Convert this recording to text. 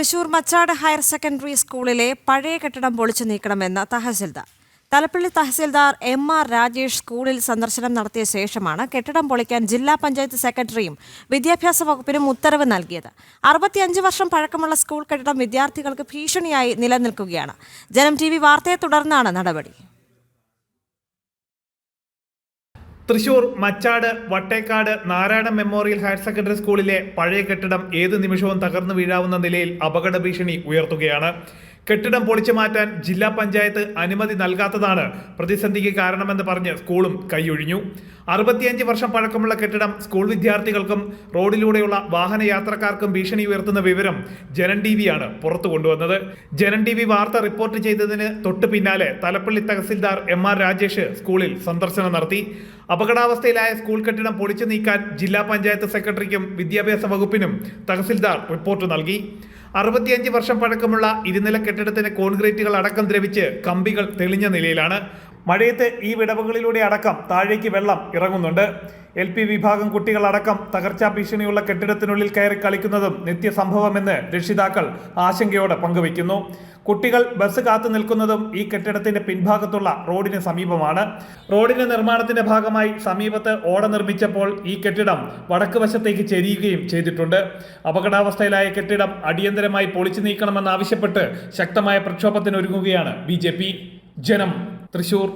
Thrissur Machad higher secondary സ്കൂളിലെ പഴയ കെട്ടിടം പൊളിച്ചു നീക്കണമെന്ന് തഹസിൽദാർ. തലപ്പള്ളി തഹസിൽദാർ എം ആർ രാജേഷ് സ്കൂളിൽ സന്ദർശനം നടത്തിയ ശേഷമാണ് കെട്ടിടം പൊളിക്കാൻ ജില്ലാ പഞ്ചായത്ത് സെക്രട്ടറിയും വിദ്യാഭ്യാസ വകുപ്പിനും ഉത്തരവ് നൽകിയത്. അറുപത്തിയഞ്ച് വർഷം പഴക്കമുള്ള സ്കൂൾ കെട്ടിടം വിദ്യാർത്ഥികൾക്ക് ഭീഷണിയായി നിലനിൽക്കുകയാണ്. ജനം ടി വാർത്തയെ തുടർന്നാണ് നടപടി. Thrissur Machad Vattekkad Narayana memorial higher secondary സ്കൂളിലെ പഴയ കെട്ടിടം ഏത് നിമിഷവും തകർന്നു വീഴാവുന്ന നിലയിൽ അപകട ഭീഷണി ഉയർത്തുകയാണ്. കെട്ടിടം പൊളിച്ചു മാറ്റാൻ ജില്ലാ പഞ്ചായത്ത് അനുമതി നൽകാത്തതാണ് പ്രതിസന്ധിക്ക് കാരണമെന്ന് പറഞ്ഞ് സ്കൂളും കൈയൊഴിഞ്ഞു. അറുപത്തിയഞ്ച് വർഷം പഴക്കമുള്ള കെട്ടിടം സ്കൂൾ വിദ്യാർത്ഥികൾക്കും റോഡിലൂടെയുള്ള വാഹന യാത്രക്കാർക്കും ഭീഷണി ഉയർത്തുന്ന വിവരം ജനൻ ടി ആണ് പുറത്തു കൊണ്ടുവന്നത്. ജനൻ ടി വി വാർത്ത റിപ്പോർട്ട് ചെയ്തതിന് തൊട്ടു പിന്നാലെ തലപ്പള്ളി തഹസിൽദാർ എം ആർ രാജേഷ് സ്കൂളിൽ സന്ദർശനം നടത്തി. അപകടാവസ്ഥയിലായ സ്കൂൾ കെട്ടിടം പൊളിച്ചു നീക്കാൻ ജില്ലാ പഞ്ചായത്ത് സെക്രട്ടറിക്കും വിദ്യാഭ്യാസ വകുപ്പിനും തഹസിൽദാർ റിപ്പോർട്ട് നൽകി. അറുപത്തിയഞ്ച് വർഷം പഴക്കമുള്ള ഇരുനില കെട്ടിടത്തിന് കോൺക്രീറ്റുകൾ അടക്കം ദ്രവിച്ച് കമ്പികൾ തെളിഞ്ഞ നിലയിലാണ്. മഴയത്ത് ഈ വിടവുകളിലൂടെ അടക്കം താഴേക്ക് വെള്ളം ഇറങ്ങുന്നുണ്ട്. എൽ പി വിഭാഗം കുട്ടികളടക്കം തകർച്ചാ ഭീഷണിയുള്ള കെട്ടിടത്തിനുള്ളിൽ കയറി കളിക്കുന്നതും നിത്യസംഭവമെന്ന് രക്ഷിതാക്കൾ ആശങ്കയോടെ പങ്കുവയ്ക്കുന്നു. കുട്ടികൾ ബസ് കാത്തു നിൽക്കുന്നതും ഈ കെട്ടിടത്തിന്റെ പിൻഭാഗത്തുള്ള റോഡിന് സമീപമാണ്. റോഡിന്റെ നിർമ്മാണത്തിന്റെ ഭാഗമായി സമീപത്ത് ഓട നിർമ്മിച്ചപ്പോൾ ഈ കെട്ടിടം വടക്ക് വശത്തേക്ക് ചെരിയുകയും ചെയ്തിട്ടുണ്ട്. അപകടാവസ്ഥയിലായ കെട്ടിടം അടിയന്തരമായി പൊളിച്ചു നീക്കണമെന്നാവശ്യപ്പെട്ട് ശക്തമായ പ്രക്ഷോഭത്തിന് ഒരുങ്ങുകയാണ് ബി ജനം തൃശൂർ.